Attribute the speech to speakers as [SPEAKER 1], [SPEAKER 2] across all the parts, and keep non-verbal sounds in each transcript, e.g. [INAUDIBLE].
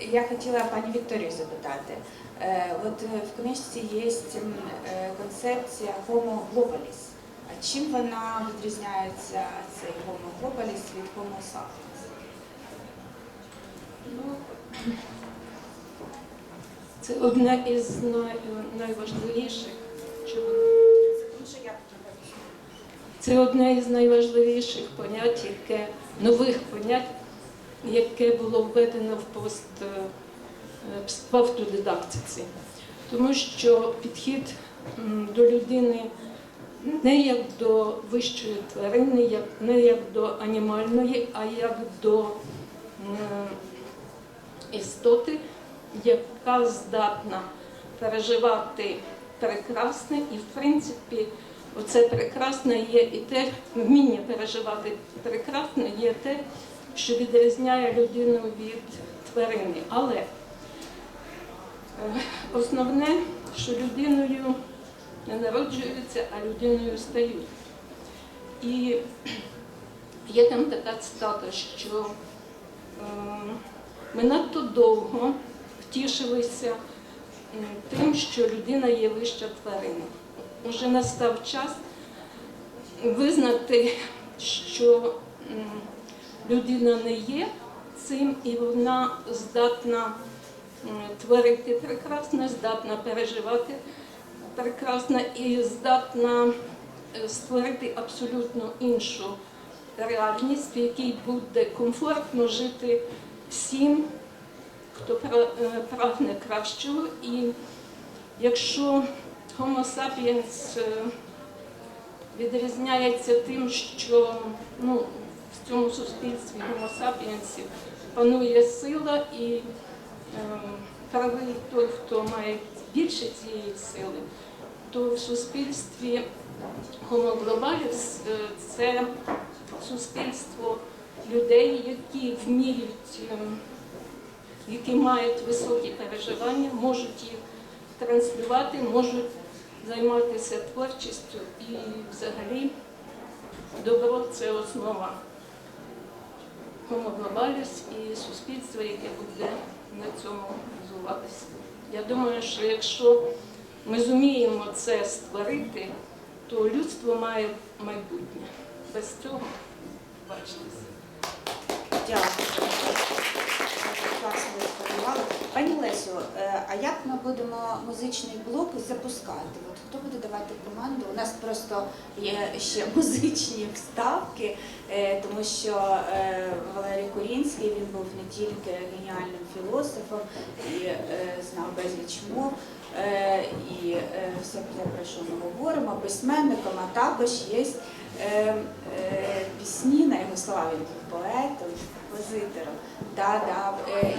[SPEAKER 1] Я хотіла пані Вікторію запитати. Е, От е, в книжці є е, концепція Homo globalis. А чим вона відрізняється цей Homo globalis від Homo sapiens?
[SPEAKER 2] Ну, це одне із най- найважливіших. Це одне із найважливіших понять, яке нових понять, яке було введено в пост е, в автодидактиці. Тому що підхід до людини не як до вищої тварини, не як до анімальної, а як до істоти, яка здатна переживати прекрасне, і в принципі, оце прекрасне є і те вміння переживати прекрасне є те, що відрізняє людину від тварини. Але е, основне, що людиною не народжуються, а людиною стають. І є там така цитата, що е, ми надто довго втішилися тим, що людина є вища тварина. Уже настав час визнати, що людина не є цим, і вона здатна творити прекрасне, здатна переживати прекрасне і здатна е, створити абсолютно іншу реальність, в якій буде комфортно жити всім, хто е, прагне кращого. І якщо Homo sapiens е, відрізняється тим, що ну, в цьому суспільстві sapiens панує сила і е, правий той, хто має більше цієї сили, то в суспільстві globalis е, це суспільство людей, які вміють, е, які мають високі переживання, можуть їх транслювати, можуть займатися творчістю і взагалі добро це основа Homo і суспільство, яке буде на цьому розвиватися. Я думаю, що якщо ми зуміємо це створити, то людство має майбутнє. Без цього бачите.
[SPEAKER 1] Дякую. Пані Лесю, е, а як ми будемо музичний блок запускати? От хто буде давати команду? У нас просто є ще музичні вставки, е, тому що е, Валерій Курінський він був не тільки геніальним філософом і знав безліч мов. І все те, про що ми говоримо, письменником, а також є пісні на його слова. Він був поетом, композитором. Да, да. Е,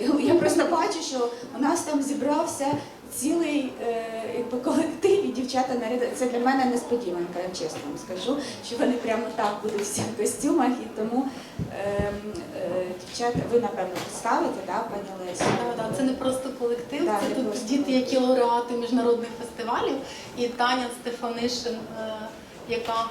[SPEAKER 1] І ми, я просто бачу, що у нас там зібрався цілий е, колектив, і дівчата наряд. Це для мене несподіванка, я чесно вам скажу, що вони прямо так будуть всі в костюмах, і тому е, е, дівчата, ви напевно представите, да, пані Лесі?
[SPEAKER 3] Так, так, це не просто колектив,
[SPEAKER 1] Да,
[SPEAKER 3] це тут
[SPEAKER 1] просто
[SPEAKER 3] діти, які лауреати міжнародних фестивалів, і Таня Стефанишин, е, яка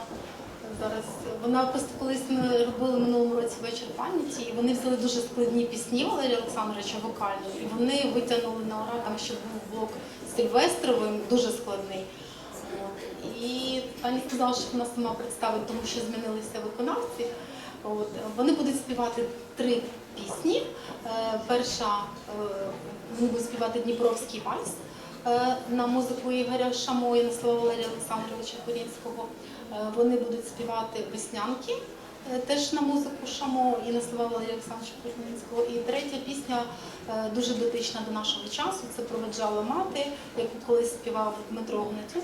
[SPEAKER 3] зараз вона просто колись ми робили минулому році вечір пам'яті, і вони взяли дуже складні пісні Валерія Олександровича вокальні, і вони витягнули на ура, там ще був блок Сильвестровим, дуже складний. І Таня сказала, що вона сама представить, тому що змінилися виконавці. От. Вони будуть співати три пісні. Е, Перша е, вони будуть співати Дніпровський вальс е, на музику Ігоря Шамо на слова Валерія Олександровича Корінського. Е, Вони будуть співати веснянки. е, Теж на музику Шамо і на слова Валерія Олександровича Корінського. І третя пісня е, дуже дотична до нашого часу. Це проведжала мати, яку колись співав Дмитро Гнатюк.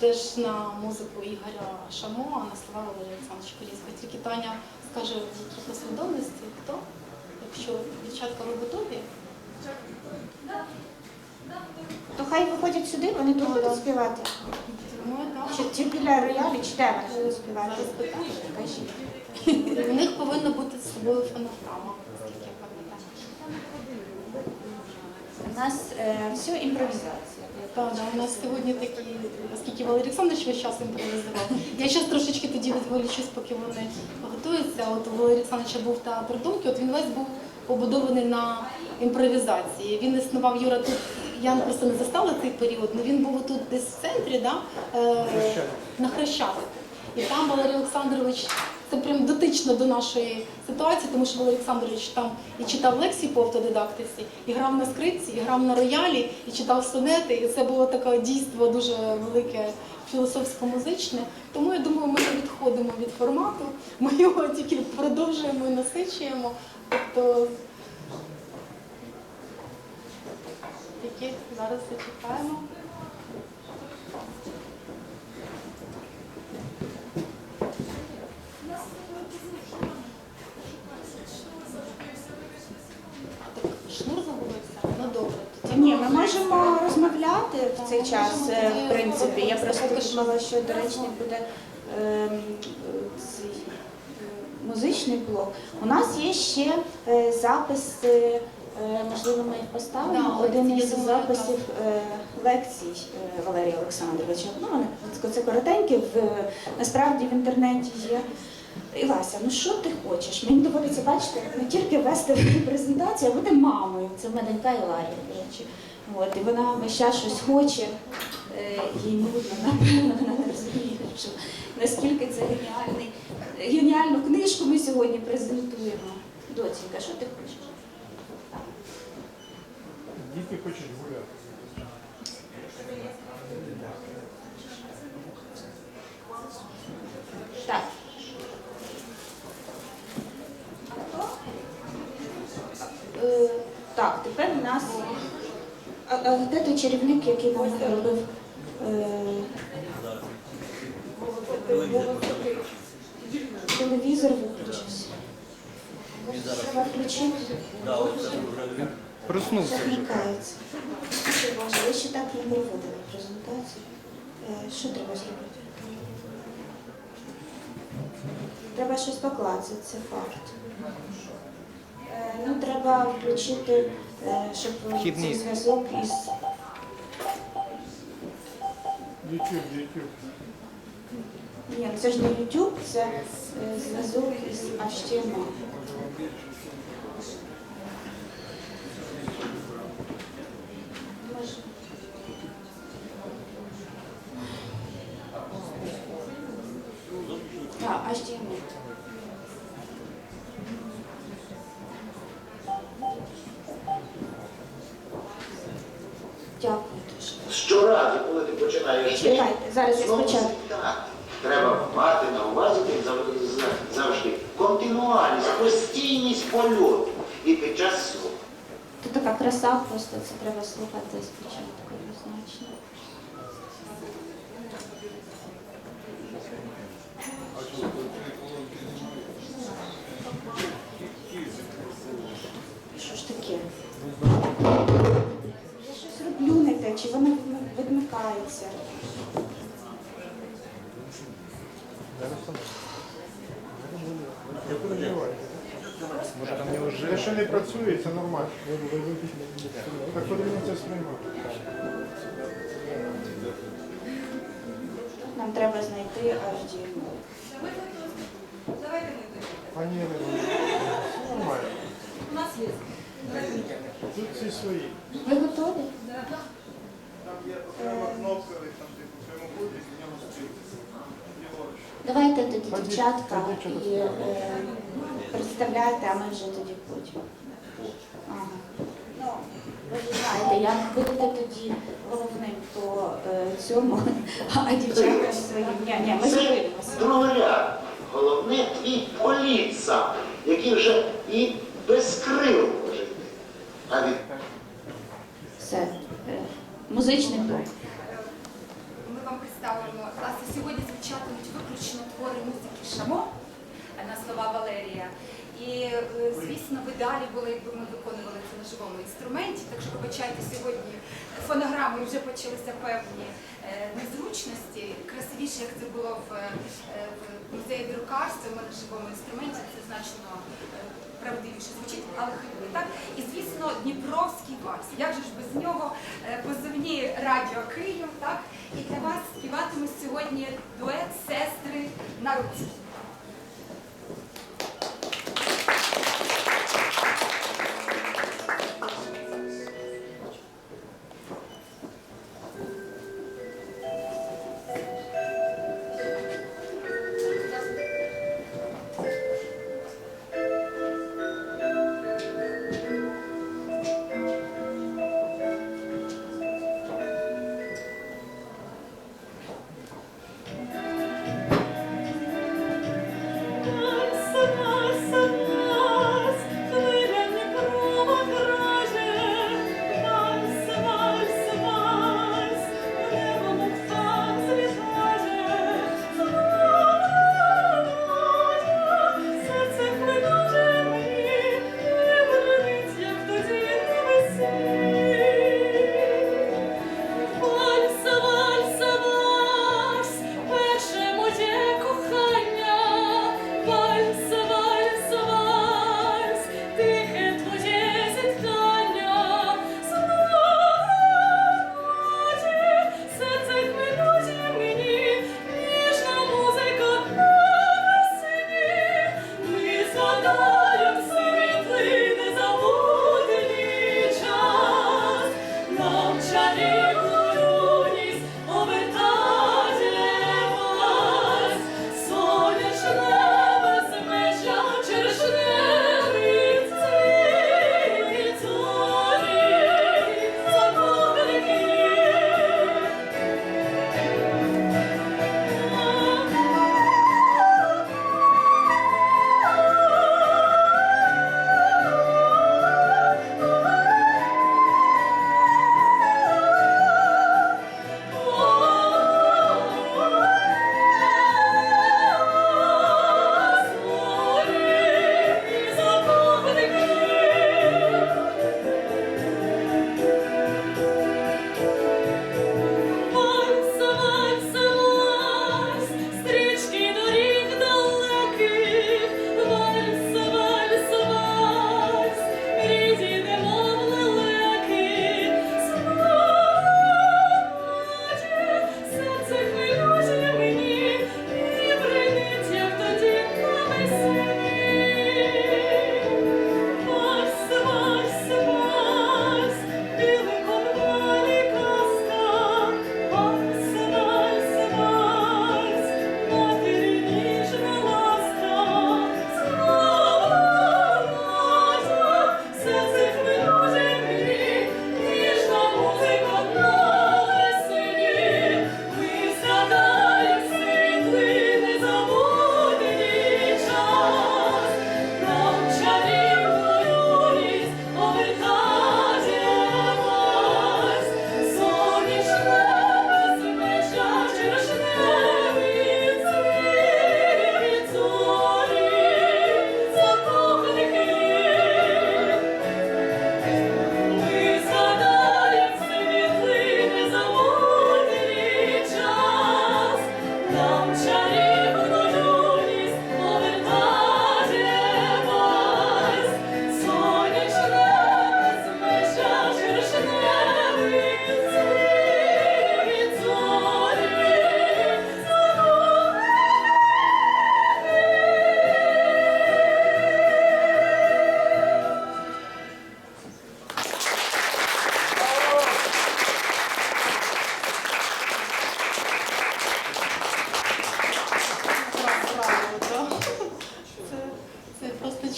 [SPEAKER 3] Теж на музику Ігоря Шамо, а на слова Валерія Олександровича Корінського. Тільки Таня скаже, в якій послідовності, хто. Якщо дівчатка ви готові,
[SPEAKER 1] То хай виходять сюди, вони тут
[SPEAKER 3] Ну,
[SPEAKER 1] будуть співати. Чи, біля роялі, чи де співати?
[SPEAKER 3] У них повинна бути з собою фонограма, наскільки я пам'ятаю.
[SPEAKER 1] У нас е, все імпровізація.
[SPEAKER 3] Так, да, у нас сьогодні такі, оскільки Валерій Олександрович весь час імпровізував. Я зараз трошечки тоді відволічусь, поки вони готуються. От у Валерія Олександровича був театр думки, от він весь був побудований на імпровізації. Він існував Юра тут. Я просто не застала цей період, але він був тут десь в центрі, да? е, на Хрещатику. І там Валерій Олександрович, це прям дотично до нашої ситуації, тому що Валерій Олександрович там і читав лекції по автодидактиці, і грав на скрипці, і грав на роялі, і читав сонети. І це було таке дійство дуже велике філософсько-музичне. Тому я думаю, ми не відходимо від формату, ми його тільки продовжуємо і насичуємо. Тобто які зараз зачекаємо. Шнур загубився? Ну добре. тоді
[SPEAKER 1] Ні, ми можемо розмовляти в цей час, е, в принципі. Я просто думала, що доречний буде ем, цей е, музичний блок. У нас є ще е, записи, е, можливо, ми їх поставимо.
[SPEAKER 3] Да,
[SPEAKER 1] Один із записів е, лекцій е, Валерія Олександровича. Ну, вони це коротенькі, в, насправді в інтернеті є. Ілася, ну що ти хочеш? Мені доводиться бачити, не тільки вести [LAUGHS] презентацію, а бути мамою. Це моя донька Іларія, до речі. От, і вона весь час щось хоче, е, їй нудно, [LAUGHS] напевно, вона не розуміє, що наскільки це геніальний, геніальну книжку ми сьогодні презентуємо. Доцінька, що ти хочеш?
[SPEAKER 4] Діти хочуть гуляти.
[SPEAKER 1] Так. Е, Так, тепер у нас. А, а де той чарівник, який нам робив? Е, телевізор виключився. Включити.
[SPEAKER 4] Проснувся вже.
[SPEAKER 1] Замикається. Боже, ви ще так не проводили презентацію. Е, Що треба зробити? Треба щось покласти, це факт. Е, Ну, треба включити, е, щоб
[SPEAKER 4] Вхідний.
[SPEAKER 1] цей зв'язок із.
[SPEAKER 4] YouTube, YouTube.
[SPEAKER 1] Ні, це ж не YouTube, це е, зв'язок із HTML. Чекайте, зараз я спочатку.
[SPEAKER 5] так. Треба мати на увазі завжди континуальність, постійність польоту і під час слуху.
[SPEAKER 1] Тут така краса, просто це треба слухати спочатку однозначно. Що ж таке? Я щось роблю не те, чи воно відмикається.
[SPEAKER 4] Може там не вже? Те, що не працює, це нормально. Так потрібно це сприймати.
[SPEAKER 1] Нам треба знайти HDMI.
[SPEAKER 4] Пані Ірина, все нормально. Тут всі свої.
[SPEAKER 1] Ви готові?
[SPEAKER 4] кнопка, там типу прямокутник, в нього світиться.
[SPEAKER 1] Давайте тоді, дівчатка, і е, представляйте, а ми вже тоді. Ага. Ну, ви ж знаєте, як будете тоді головним по е, цьому, а дівчата своїм. Ні, ні, ми
[SPEAKER 5] Це другоряд. Головне твій політ сам, який вже і без крил може йти. А від
[SPEAKER 1] Все. Е, Музичний блок.
[SPEAKER 6] Ми вам представимо власне сьогодні звучатимуть виключно твори музики Шамо на слова Валерія. І е, звісно, ви далі були, якби ми виконували це на живому інструменті. Так що вибачайте, сьогодні фонограми вже почалися певні е, незручності. Красивіше, як це було в, е, в музеї друкарства, ми на живому інструменті це значно правдивіше звучить, але хай так. І звісно, Дніпровський вальс. Як же ж без нього позивні радіо Київ, так? І для вас співатимуть сьогодні дует сестри на руці.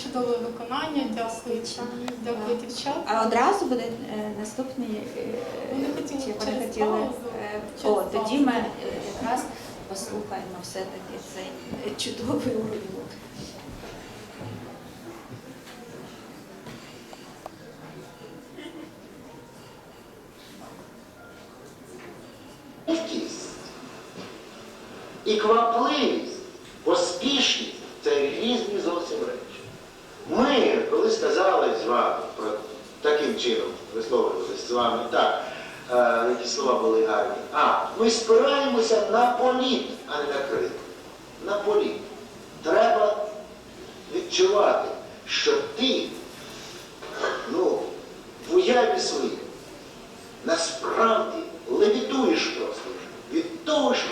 [SPEAKER 6] чудове виконання.
[SPEAKER 3] Дякую, дякую дівчат.
[SPEAKER 1] А одразу буде е, наступний е,
[SPEAKER 3] Вони е, хотіли
[SPEAKER 1] чи
[SPEAKER 3] через
[SPEAKER 1] хотіли.
[SPEAKER 3] паузу,
[SPEAKER 1] О, тоді ми якраз послухаємо все-таки цей чудовий
[SPEAKER 5] урок.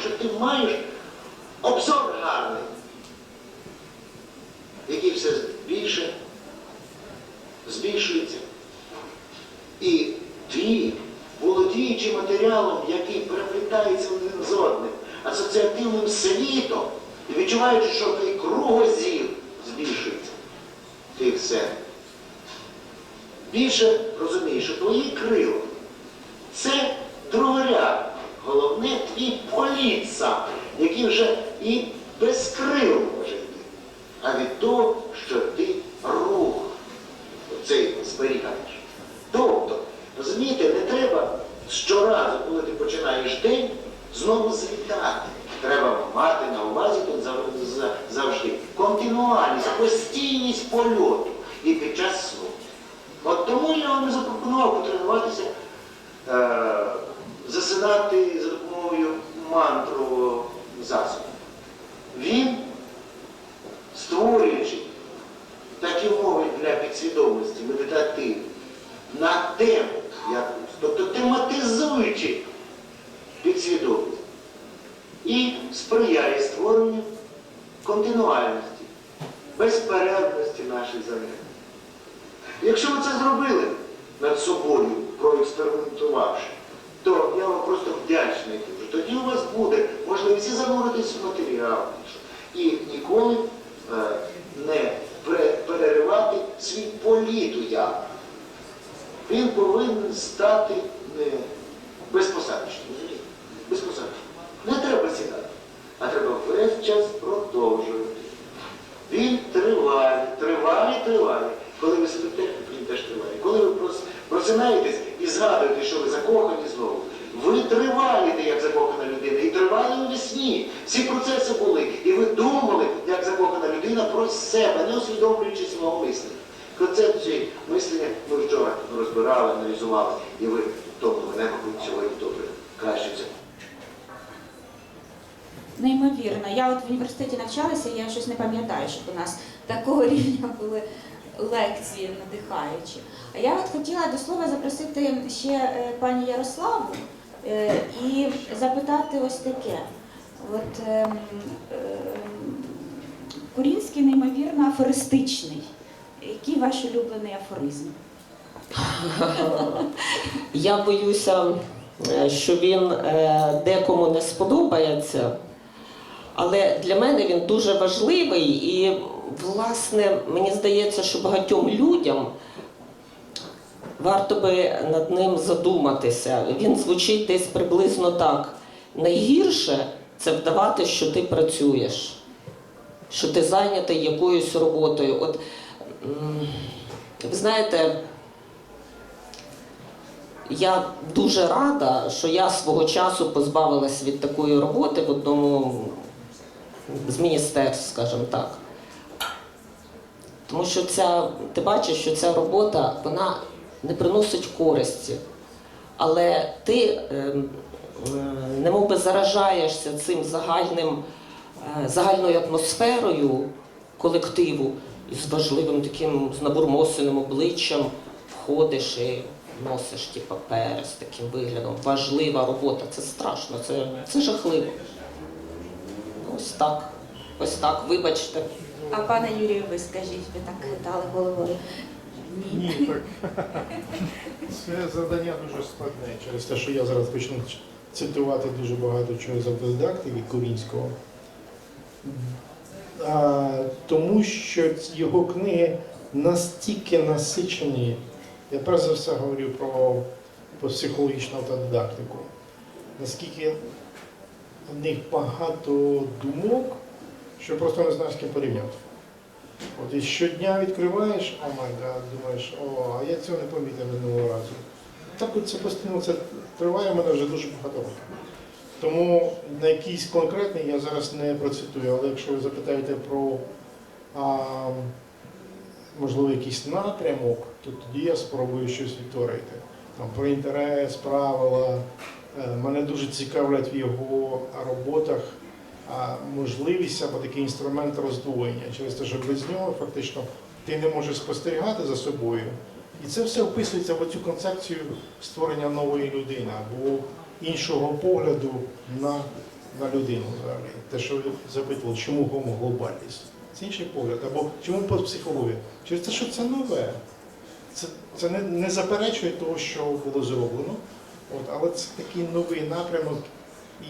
[SPEAKER 5] Що ти маєш обзор гарний, який все більше збільшується. І твій, володіючи матеріалом, який переплітається один з одним, асоціативним світом, і відчуваючи, що твій кругозір збільшується, ти все більше розумієш, що твої крила це другоряд. Головне твій політ сам, який вже і без крил може йти. А від того, що ти рух цей зберігаєш. Тобто, розумієте, не треба щоразу, коли ти починаєш день, знову злітати. Треба мати на увазі тут зав- за- завжди континуальність, постійність польоту і під час сну. От тому я вам запропонував потренуватися е, засинати за допомогою мантрового засобу. Він, створюючи такі умови для підсвідомості, медитативні, на тему якусь, тобто тематизуючи підсвідомість і сприяє створенню континуальності, безперервності наших занять. Якщо ви це зробили над собою, проекспериментувавши, то я вам просто вдячний дуже. Тоді у вас буде можливість зануритись в матеріал і ніколи е, не переривати свій політ уяви. Він повинен стати безпосадочним. Безпосадочним. Не треба сідати, а треба весь час продовжувати. Він триває, триває, триває. Коли ви сидите, він теж триває. Коли ви прос- просинаєтесь і згадуєте, що ви закохані знову, ви триваєте, як закохана людина, і тривали у вісні. Всі процеси були. І ви думали, як закохана людина, про себе, не усвідомлюючи свого мислення. Концепції мислення ми вчора розбирали, аналізували, і ви тому мене, мабуть, сьогодні добре краще
[SPEAKER 1] Неймовірно. Я от в університеті навчалася, я щось не пам'ятаю, щоб у нас такого [LAUGHS] рівня були лекції надихаючі. А я от хотіла до слова запросити ще е, пані Ярославу е, і запитати ось таке. От ем, ем, Курінський неймовірно афористичний. Який ваш улюблений афоризм? [LAUGHS]
[SPEAKER 7] Я боюся, е, що він е, декому не сподобається, але для мене він дуже важливий і, власне, мені здається, що багатьом людям варто би над ним задуматися. Він звучить десь приблизно так. Найгірше це вдавати, що ти працюєш, що ти зайнятий якоюсь роботою. От, ви знаєте, я дуже рада, що я свого часу позбавилась від такої роботи в одному з міністерств, скажімо так. Тому що ця, ти бачиш, що ця робота вона не приносить користі. Але ти ем, е, немов би заражаєшся цим загальним, е, загальною атмосферою колективу і з важливим таким з набурмосеним обличчям входиш і носиш ті папери з таким виглядом. Важлива робота, це страшно, це, це жахливо. Ось так. Ось так, вибачте.
[SPEAKER 1] А пане Юрію, ви скажіть, ви так хитали головою. Ні.
[SPEAKER 4] Ні, так. Це завдання дуже складне через те, що я зараз почну цитувати дуже багато чого з автодидактики Курінського. А, тому що його книги настільки насичені. Я перш за все говорю про, про психологічну автодидактику. Наскільки в них багато думок, що просто не знаєш з ким порівняти. От і щодня відкриваєш, о май гад, думаєш, о, а я цього не помітив минулого разу. Так от це постійно це триває в мене вже дуже багато років. Тому на якийсь конкретний я зараз не процитую, але якщо ви запитаєте про а, можливо якийсь напрямок, то тоді я спробую щось відтворити. Там, про інтерес, правила. Е, Мене дуже цікавлять в його роботах можливість або такий інструмент роздвоєння через те, що без нього фактично ти не можеш спостерігати за собою. І це все вписується в цю концепцію створення нової людини або іншого погляду на, на людину взагалі. Те, що запитували, чому гомо глобальність? Це інший погляд. Або чому постпсихологія? Через те, що це нове. Це, це не, не заперечує того, що було зроблено, от, але це такий новий напрямок.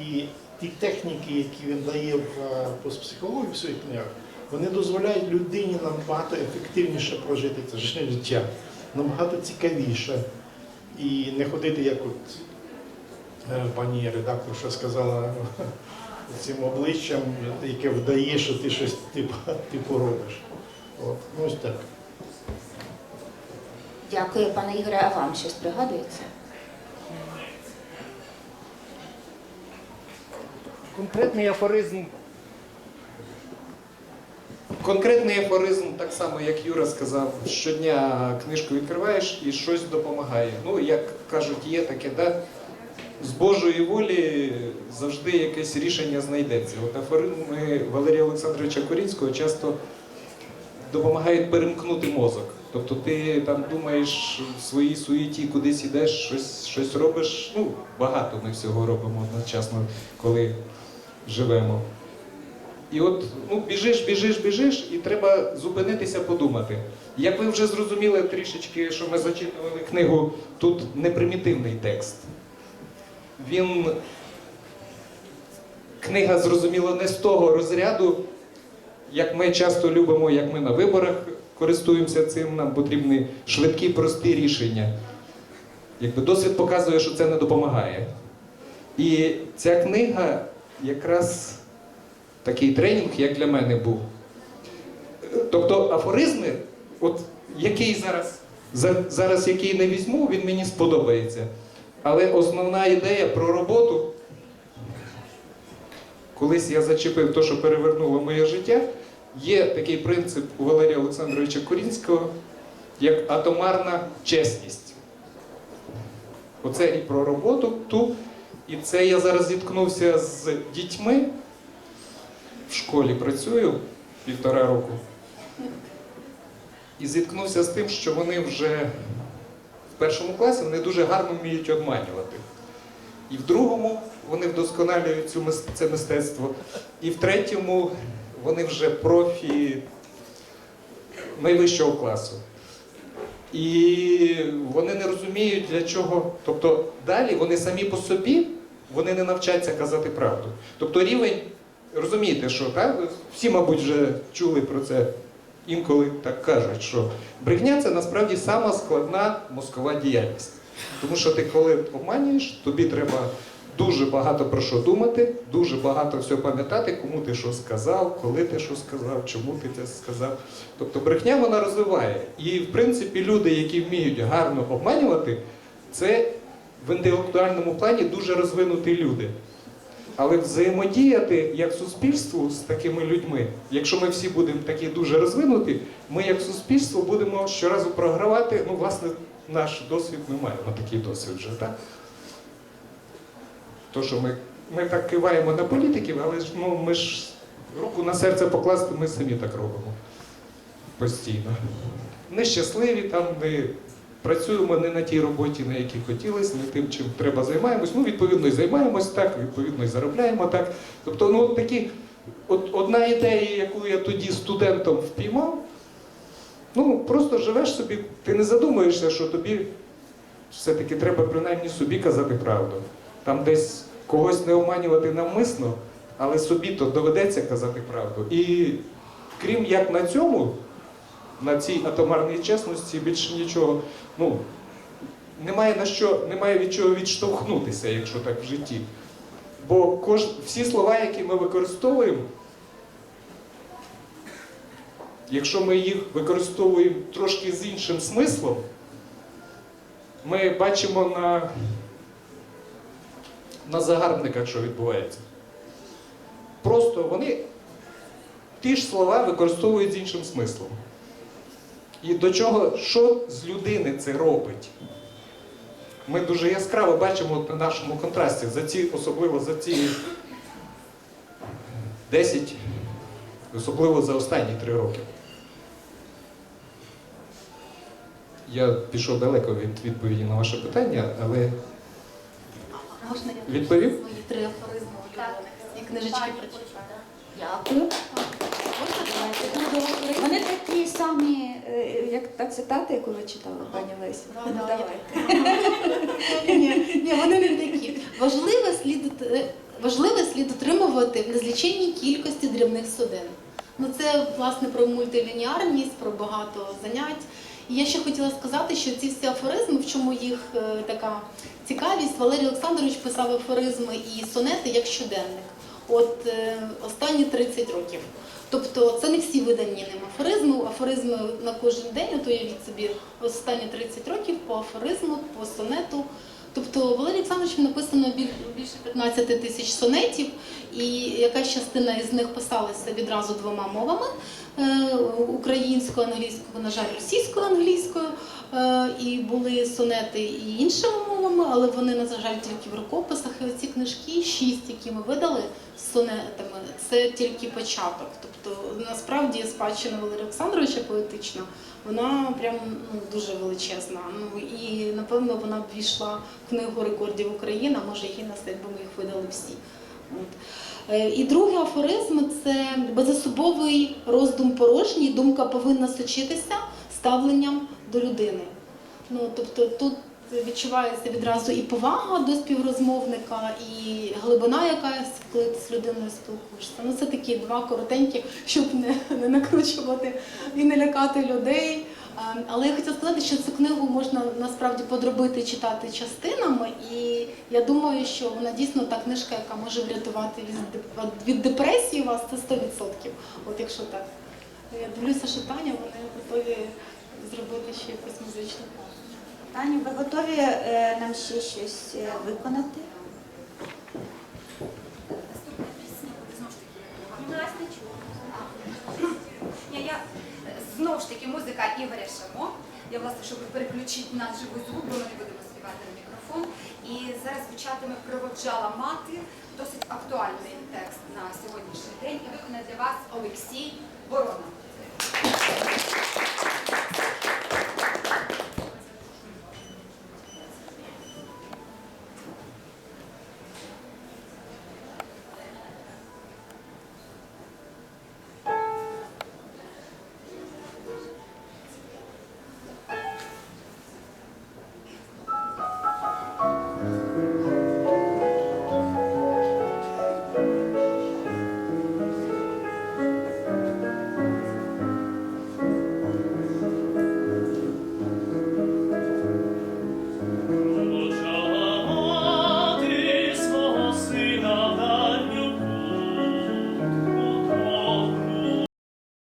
[SPEAKER 4] І ті техніки, які він дає в е, постпсихології в своїх книгах, вони дозволяють людині набагато ефективніше прожити це життя, набагато цікавіше. І не ходити, як от пані редакторша сказала, [LAUGHS] цим обличчям, яке вдає, що ти щось типу, типу робиш. От. Ну, ось так.
[SPEAKER 1] Дякую, пане Ігоре, а вам щось пригадується?
[SPEAKER 8] Конкретний афоризм. Конкретний афоризм, так само, як Юра сказав, щодня книжку відкриваєш і щось допомагає. Ну, як кажуть, є таке, да? З Божої волі завжди якесь рішення знайдеться. От афоризми Валерія Олександровича Корінського часто допомагають перемкнути мозок. Тобто ти там думаєш в своїй суєті, кудись ідеш, щось, щось робиш. Ну, багато ми всього робимо одночасно, коли живемо. І от ну, біжиш, біжиш, біжиш, і треба зупинитися, подумати. Як ви вже зрозуміли трішечки, що ми зачитували книгу, тут не примітивний текст. Він книга, зрозуміло, не з того розряду, як ми часто любимо, як ми на виборах користуємося цим, нам потрібні швидкі, прості рішення. Якби досвід показує, що це не допомагає. І ця книга якраз такий тренінг, як для мене був. Тобто афоризми, от який зараз, зараз який не візьму, він мені сподобається. Але основна ідея про роботу, колись я зачепив те, що перевернуло моє життя, є такий принцип у Валерія Олександровича Корінського, як атомарна чесність. Оце і про роботу ту. І це я зараз зіткнувся з дітьми. В школі працюю півтора року. І зіткнувся з тим, що вони вже першому класі вони дуже гарно вміють обманювати. І в другому вони вдосконалюють цю це мистецтво. І в третьому вони вже профі найвищого класу. І вони не розуміють, для чого. Тобто далі вони самі по собі вони не навчаться казати правду. Тобто рівень, розумієте, що так? всі, мабуть, вже чули про це. Інколи так кажуть, що брехня це насправді сама складна мозкова діяльність. Тому що ти коли обманюєш, тобі треба дуже багато про що думати, дуже багато всього пам'ятати, кому ти що сказав, коли ти що сказав, чому ти це сказав. Тобто брехня вона розвиває. І в принципі люди, які вміють гарно обманювати, це в інтелектуальному плані дуже розвинуті люди. Але взаємодіяти як суспільству з такими людьми, якщо ми всі будемо такі дуже розвинуті, ми як суспільство будемо щоразу програвати. Ну, власне, наш досвід, ми маємо такий досвід вже, так? То, що ми, ми так киваємо на політиків, але ж ну, ми ж руку на серце покласти, ми самі так робимо постійно. Нещасливі там, не працюємо не на тій роботі, на якій хотілося, не тим, чим треба займаємось. Ну, відповідно, і займаємось так, відповідно, і заробляємо так. Тобто, ну, такі, от одна ідея, яку я тоді студентом впіймав, ну, просто живеш собі, ти не задумуєшся, що тобі все-таки треба принаймні собі казати правду. Там десь когось не обманювати навмисно, але собі то доведеться казати правду. І крім як на цьому, на цій атомарній чесності більше нічого. Ну, немає на що, немає від чого відштовхнутися, якщо так в житті. Бо кож, всі слова, які ми використовуємо, якщо ми їх використовуємо трошки з іншим смислом, ми бачимо на, на загарбниках, що відбувається. Просто вони ті ж слова використовують з іншим смислом. І до чого, що з людини це робить? Ми дуже яскраво бачимо на нашому контрасті, за ці, особливо за ці 10, особливо за останні 3 роки. Я пішов далеко від відповіді на ваше питання, але
[SPEAKER 3] Можна я
[SPEAKER 8] відповів?
[SPEAKER 3] свої три афоризми улюблених? І книжечки прочитаю.
[SPEAKER 1] Дякую. Вони такі самі, е, як та цитата, яку ви читали, пані Лесі.
[SPEAKER 3] Да,
[SPEAKER 1] Ну,
[SPEAKER 3] да,
[SPEAKER 1] Давайте.
[SPEAKER 3] Ні, ні, вони не такі. Важливе слід, е, важливе слід отримувати в незліченній кількості дрібних суден. Ну це власне про мультилініарність, про багато занять. І я ще хотіла сказати, що ці всі афоризми, в чому їх е, така цікавість, Валерій Олександрович писав афоризми і сонети як щоденник. От е, останні 30 років. Тобто це не всі видані ним афоризми. Афоризми на кожен день, от уявіть собі, останні 30 років по афоризму, по сонету. Тобто Валерій Олександровичем написано більше 15 тисяч сонетів, і якась частина із них писалася відразу двома мовами: е, українською, англійською, на жаль, російською, англійською. Е, І були сонети і іншими мовами, але вони, на жаль, тільки в рукописах. І оці книжки, шість, які ми видали з сонетами, це тільки початок. Тобто, насправді, спадщина Валерія Олександровича поетична, вона прям ну, дуже величезна. Ну і напевно вона б війшла в книгу рекордів України, а може нас, якби ми їх видали всі. От. Е, І другий афоризм це безособовий роздум порожній. Думка повинна сочитися ставленням до людини. Ну тобто тут відчувається відразу і повага до співрозмовника, і глибина якась, коли ти з людиною спілкуєшся. Ну це такі два коротенькі, щоб не, не накручувати і не лякати людей. Але я хотіла сказати, що цю книгу можна насправді подробити читати частинами, і я думаю, що вона дійсно та книжка, яка може врятувати від, депресії вас, це 100%. От якщо так. Я дивлюся, що Таня, вони готові зробити ще якусь музичну.
[SPEAKER 1] Таню, ви готові е, нам ще щось е, виконати?
[SPEAKER 6] Наступна пісня буде знову ж таки. Ну, я знову ж таки музика Ігоря Шамо. Я власне, щоб переключити на живий звук, бо ми не будемо співати на мікрофон. І зараз звучатиме проводжала мати досить актуальний текст на сьогоднішній день і виконає для вас Олексій Ворона.